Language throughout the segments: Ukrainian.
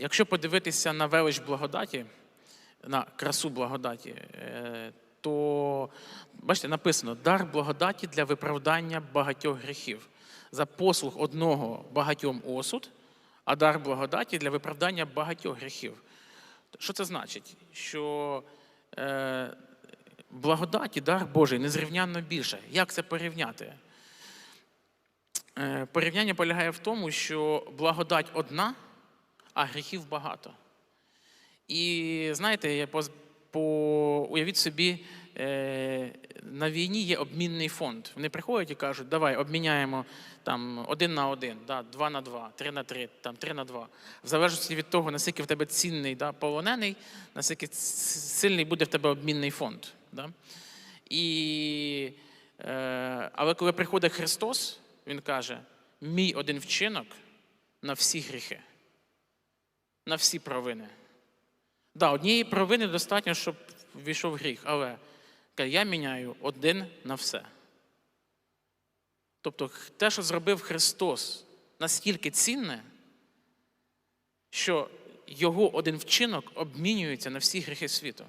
Якщо подивитися на велич благодаті, на красу благодаті, е, то бачите, написано дар благодаті для виправдання багатьох гріхів. За послуг одного багатьом осуд, а дар благодаті для виправдання багатьох гріхів. Що це значить? Що е, благодаті, дар Божий незрівнянно більше. Як це порівняти? Е, порівняння полягає в тому, що благодать одна, а гріхів багато. І знаєте, по, по, уявіть собі, е, на війні є обмінний фонд. Вони приходять і кажуть, давай обміняємо там один на один, да, два на два, три на три, там три на два. В залежності від того, наскільки в тебе цінний да, полонений, наскільки сильний буде в тебе обмінний фонд. Да? І, е, але коли приходить Христос, Він каже: мій один вчинок на всі гріхи, на всі провини. Да, однієї провини достатньо, щоб війшов гріх, але я міняю один на все. Тобто те, що зробив Христос, настільки цінне, що його один вчинок обмінюється на всі гріхи світу.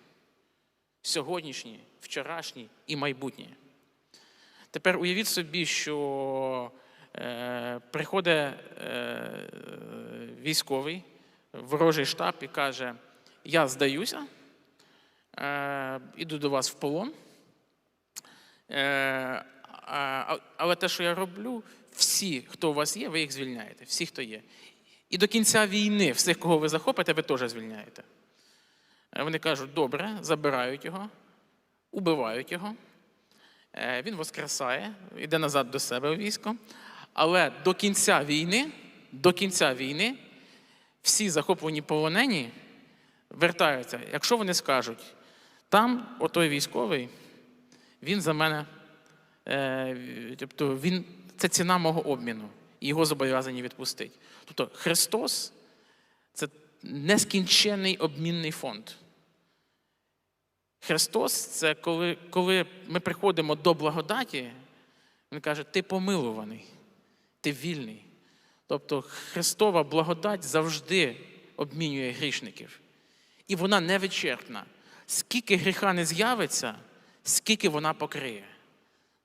Сьогоднішні, вчорашні і майбутні. Тепер уявіть собі, що е, приходить е, військовий, ворожий штаб і каже: Я здаюся, е, іду до вас в полон. Е, але те, що я роблю, всі, хто у вас є, ви їх звільняєте, всі, хто є. І до кінця війни всіх, кого ви захопите, ви теж звільняєте. Е, Вони кажуть, добре, забирають його, убивають його. Він воскресає, йде назад до себе у військо. Але до кінця війни, до кінця війни, всі захоплені полонені вертаються. Якщо вони скажуть, там отой військовий, він за мене, е, тобто він, це ціна мого обміну, і його зобов'язані відпустити. Тобто Христос це нескінчений обмінний фонд. Христос це коли, коли ми приходимо до благодаті, Він каже, ти помилуваний, ти вільний. Тобто Христова благодать завжди обмінює грішників. І вона невичерпна. Скільки гріха не з'явиться, скільки вона покриє.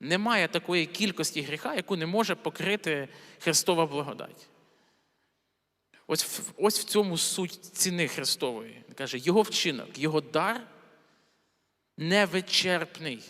Немає такої кількості гріха, яку не може покрити Христова благодать. Ось, ось в цьому суть ціни Христової. Каже, його вчинок, його дар невичерпний.